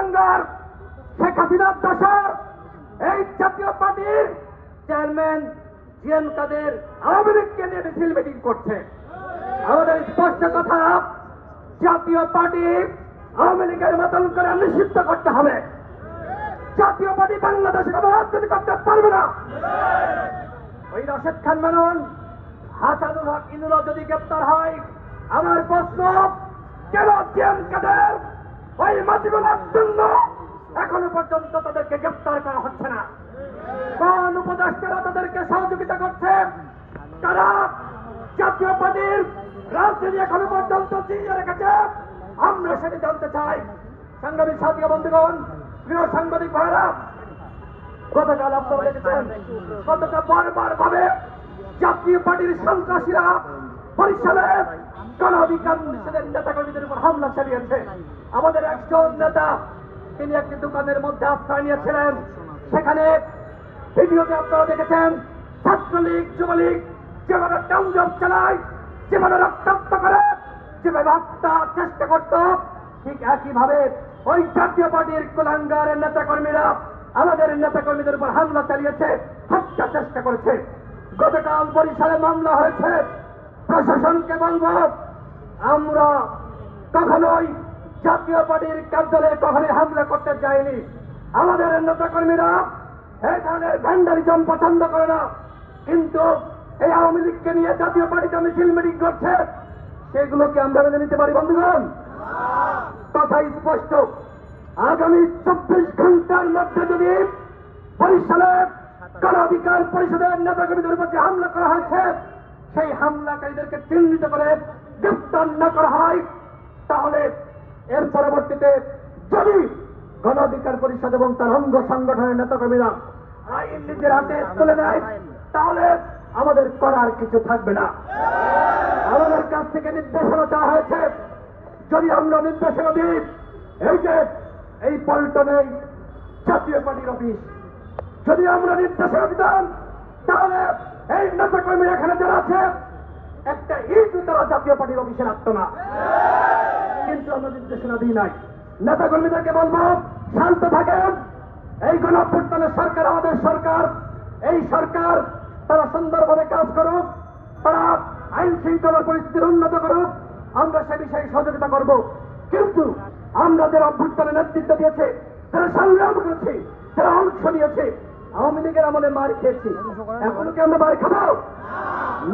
কুলাঙ্গার শেখ হাসিনার দশার এই জাতীয় পার্টির চেয়ারম্যান জিএম কাদের আওয়ামী লীগকে নিয়ে মিছিল মিটিং করছে। আমাদের স্পষ্ট কথা, জাতীয় পার্টি আওয়ামী লীগের মতন করে নিষিদ্ধ করতে হবে। জাতীয় পার্টি বাংলাদেশে কোনো রাজনীতি করতে পারবে না। ওই রশেদ খান মেনন হাসানুল হক ইনুরা যদি গ্রেপ্তার হয়, আমার প্রশ্ন, কেন জিএম কাদের এখনও পর্যন্ত তাদেরকে গ্রেপ্তার করা হচ্ছে না। কোন উপদেষ্টারা তাদেরকে সহযোগিতা করছে। তারা জাতীয় পার্টির রাজনীতি এখনও পর্যন্ত চিনিয়ে রেখেছে। আমরা সেটি জানতে চাই। সাংবাদিক সাথী বন্ধুগণ, প্রিয় সাংবাদিক ভাইরা গতকাল আপনারা দেখেছেন বারবার ভাবে জাতীয় পার্টির সন্ত্রাসীরা বরিশালে গণ অধিকার পরিষদের নেতা কর্মীদের উপর হামলা চালিয়েছে। আমাদের একজন নেতা, তিনি একটি দোকানের মধ্যে আশ্রয় নিয়েছিলেন। সেখানে ভিডিওতে আপনারা দেখেছেন, ছাত্রলীগ, যুবলীগ যেভাবে টাউনজব চালায়, যেভাবে রক্তাক্ত করে, যেভাবে হত্যার চেষ্টা করত, ঠিক একইভাবে ওই জাতীয় পার্টির কুলাঙ্গারের নেতা কর্মীরা আমাদের নেতা কর্মীদের উপর হামলা চালিয়েছে, হত্যা চেষ্টা করেছে। গতকাল বরিশালে মামলা হয়েছে। প্রশাসনকে বলব, আমরা কখনোই জাতীয় পার্টির কার্যালয়ে কখনোই হামলা করতে যায়নি আমাদের নেতা কর্মীরা এই ধরনের ভ্যান্ডারিজম পছন্দ করে না। কিন্তু এই আওয়ামী লীগকে নিয়ে জাতীয় পার্টিতে মিছিল মিটিং করছে, সেগুলোকে আমরা মেনে নিতে পারি, বন্ধুগণ। কথা স্পষ্ট। আগামী চব্বিশ ঘণ্টার মধ্যে যদি বরিশালে গণ অধিকার পরিষদের নেতাকর্মীদের উপর হামলা করা হয়েছে সেই হামলাকারীদেরকে চিহ্নিত করে গ্রেপ্তার না করা হয়, তাহলে এর পরবর্তীতে যদি গণ অধিকার পরিষদ এবং তার অঙ্গ সংগঠনের নেতাকর্মীরা আইন নিজের হাতে তুলে নেয় তাহলে আমাদের করার কিছু থাকবে না। আমাদের কাছ থেকে নির্দেশনা চাওয়া হয়েছে, যদি আমরা নির্দেশনা দিই, এই যে এই পল্টনে জাতীয় পার্টির অফিস, যদি আমরা নির্দেশনা দিতাম, তাহলে এই নেতা কর্মী এখানে যারা আছে, একটা ইট তারা জাতীয় পার্টির অফিসে রাখত না। কিন্তু আমরা নির্দেশনা দিই নাই। নেতা কর্মীদেরকে বলব, শান্ত থাকেন। এই গণঅভ্যুত্থানের সরকার, আমাদের সরকার, এই সরকার, তারা সুন্দরভাবে কাজ করুক, তারা আইন শৃঙ্খলার পরিস্থিতির উন্নত করুক, আমরা সে বিষয়ে সহযোগিতা করব। কিন্তু আমরা যারা অভ্যুত্থানের নেতৃত্ব দিয়েছে, যারা সংগ্রাম করেছে, যারা অংশ নিয়েছে আওয়ামী লীগের আমলে মার খেয়েছি। এখনও কি আমরা মার খাব?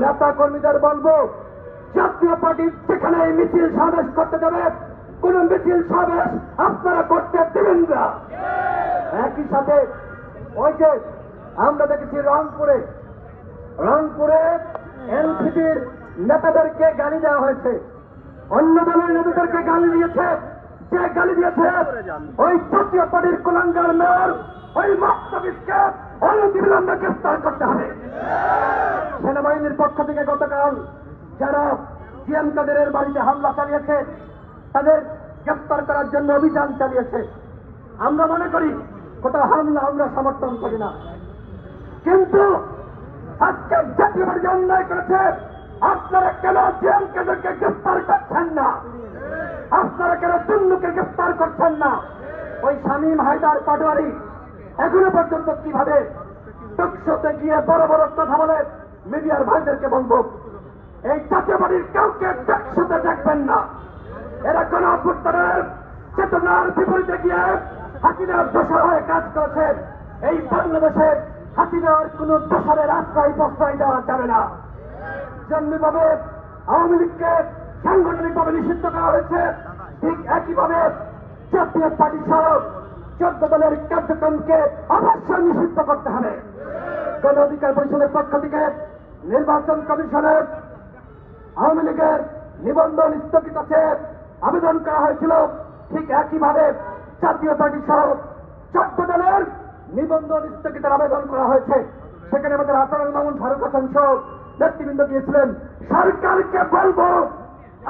নেতা কর্মীদের বলব, জাতীয় পার্টি যেখানে মিছিল সমাবেশ করতে যাবে, কোন মিছিল সমাবেশ আপনারা করতে দেবেন না। একই সাথে ওই যে আমরা দেখেছি রংপুরে রংপুরে এনসিপির নেতাদেরকে গালি দেওয়া হয়েছে। অন্য দলের নেতাদেরকে গালি দিয়েছে, যে গালি দিয়েছে, ওই জাতীয় পার্টির কুলাঙ্গার মেয়র ওই মাস্তাবিদকে অনতিবিলম্বে গ্রেফতার করতে হবে। সেনাবাহিনীর পক্ষ থেকে গতকাল যারা জিএম কাদেরের বাড়িতে হামলা চালিয়েছে, তাদের গ্রেফতার করার জন্য অভিযান চালিয়েছে। আমরা মনে করি, কোথাও হামলা আমরা সমর্থন করি না। কিন্তু আজকে জাতীয় পার্টি অন্যায় করেছে। আপনারা কেন জিএম কাদেরকে গ্রেফতার করছেন না? আপনারা কেন চুন্নুকে গ্রেফতার করছেন না? ওই শামীম হায়দার পাটোয়ারি এখনও পর্যন্ত কীভাবে টকশোতে গিয়ে বড় বড় কথা বলে, মিডিয়ার ভাইদেরকে বলব, এই জাতীয় বাড়ির কাউকে টকশোতে দেখবেন না। এরা কোন অভ্যুত্থানের চেতনার বিপরীতে গিয়ে হাসিনার দোষর হয়ে কাজ করেছে। এই বাংলাদেশে হাসিনার কোন দোষরের আশ্রয় প্রশ্রয় দেওয়া যাবে না। যেমনিভাবে আওয়ামী লীগকে সাংগঠনিকভাবে নিষিদ্ধ করা হয়েছে, ঠিক একইভাবে জাতীয় পার্টি সহ চোদ্দ দলের কার্যক্রমকে অবশ্যই নিষিদ্ধ করতে হবে। গণ অধিকার পরিষদের পক্ষ থেকে নির্বাচন কমিশনের আওয়ামী লীগের নিবন্ধন স্থগিত আছে, আবেদন করা হয়েছিল। ঠিক একইভাবে জাতীয় পার্টি সহ চোদ্দ দলের নিবন্ধন স্থগিতের আবেদন করা হয়েছে। সেখানে আমাদের হাসানুল মামুন ফারুক হাসান সহ নেতৃবৃন্দ গিয়েছিলেন। সরকারকে বলব,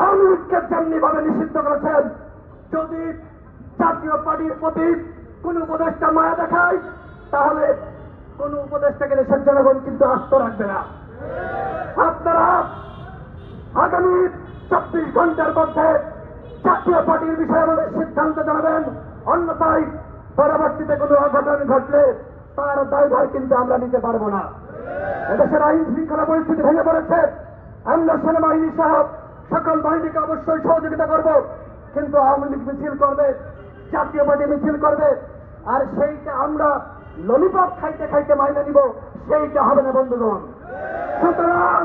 আওয়ামী লীগকে যেমনি ভাবে নিষিদ্ধ করেছেন, যদি জাতীয় পার্টির প্রতি কোন উপদেষ্টা মায়া দেখায়, তাহলে কোন উপদেষ্টাকে দেশের জনগণ কিন্তু আস্ত রাখবে না। আপনারা আগামী চব্বিশ ঘণ্টার মধ্যে জাতীয় পার্টির বিষয়ে আমাদের সিদ্ধান্ত জানাবেন। অন্য তাই পরবর্তীতে কোনো অঘটন ঘটলে তার দায়ভার কিন্তু আমরা নিতে পারব না। এদেশের আইন শৃঙ্খলা পরিস্থিতি ভেঙে পড়েছে। আমরা সেনাবাহিনী সহ সকল বাহিনীকে অবশ্যই সহযোগিতা করব। কিন্তু আওয়ামী লীগ মিছিল করবে, জাতীয় পার্টি মিছিল করবে আর সেইটা আমরা ললিপপ খাইতে খাইতে মাইনে নিব, সেইটা হবে না, বন্ধুগণ। সুতরাং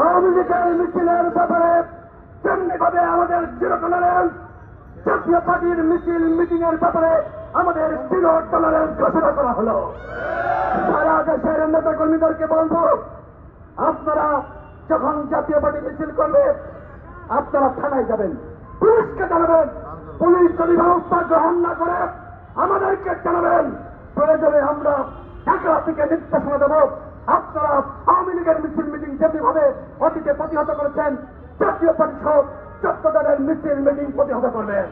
আওয়ামী লীগের মিছিলের ব্যাপারে তেমনি ভাবে আমাদের জিরো টলারেন্স জাতীয় পার্টির মিছিল মিটিং এর ব্যাপারে আমাদের জিরো টলারেন্স ঘোষণা করা হলো। সারা দেশের নেতা কর্মীদেরকে বলব, আপনারা যখন জাতীয় পার্টি মিছিল করবে, আপনারা থানায় যাবেন, পুলিশকে জানাবেন। পুলিশ যদি ব্যবস্থা গ্রহণ না করে আমাদেরকে জানাবেন, প্রয়োজনে আমরা ঢাকা থেকে নির্দেশনা দেব। আপনারা আওয়ামী লীগের মিছিল মিটিং যেমনি ভাবে অতীতে প্রতিহত করেছেন, জাতীয় সহ চোদ্দ মিছিল মিটিং প্রতিহত করবেন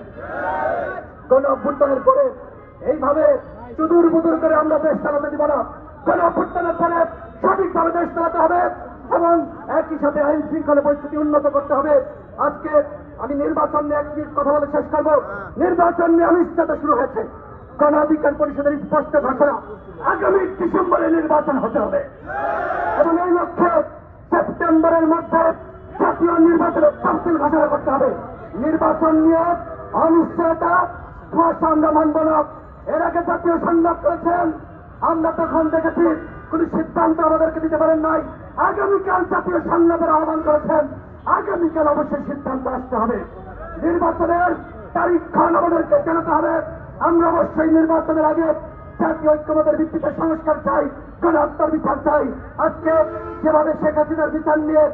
কোন অভ্যুত্থানের পরে এইভাবে চুদুর বুদুর করে আমরা দেশ চালাতে দিব না। কোন অভ্যুত্থানের পরে সঠিকভাবে দেশ চালাতে হবে এবং একই সাথে আইন শৃঙ্খলা পরিস্থিতি উন্নত করতে হবে। আজকে আমি নির্বাচন নিয়ে এক মিনিট কথা বলে শেষ করব। নির্বাচন নিয়ে অনিশ্চয়তা শুরু হয়েছে। গণ অধিকার পরিষদের স্পষ্ট ঘোষণা, আগামী ডিসেম্বরে নির্বাচন হতে হবে। এবং এই লক্ষ্যে সেপ্টেম্বরের মধ্যে জাতীয় নির্বাচনের তফসিল ঘোষণা করতে হবে। নির্বাচন নিয়ে অনিশ্চয়তা কুয়াশা আমরা মানব না। এর আগে জাতীয় সংলাপ করেছেন, আমরা তখন দেখেছি কোন সিদ্ধান্ত আমাদেরকে দিতে পারেন নাই। আগামীকাল জাতীয় সংলাপের আহ্বান করেছেন, আগামীকাল অবশ্যই সিদ্ধান্ত আসতে হবে। নির্বাচনের তারিখক্ষণ আমাদেরকে জানাতে হবে। আমরা অবশ্যই নির্বাচনের আগে জাতীয় ঐক্যমতের ভিত্তিতে সংস্কার চাই, গণহত্যার বিচার চাই। আজকে যেভাবে শেখ হাসিনার বিচার নিয়ে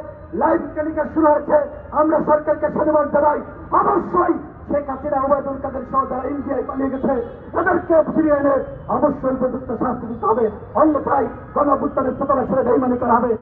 লাইভ টেলিকাস্ট শুরু হয়েছে, আমরা সরকারকে সাধুবাদ জানাই। অবশ্যই শেখ হাসিনা ওবায়দুল কাদের সহ যারা ইন্ডিয়ায় পালিয়ে গেছে, তাদেরকে ফিরিয়ে এনে অবশ্যই উপযুক্ত শাস্তি দিতে হবে। অন্যথায় গণভুত্থানের চেতনা ছেড়ে বেইমানি করা হবে।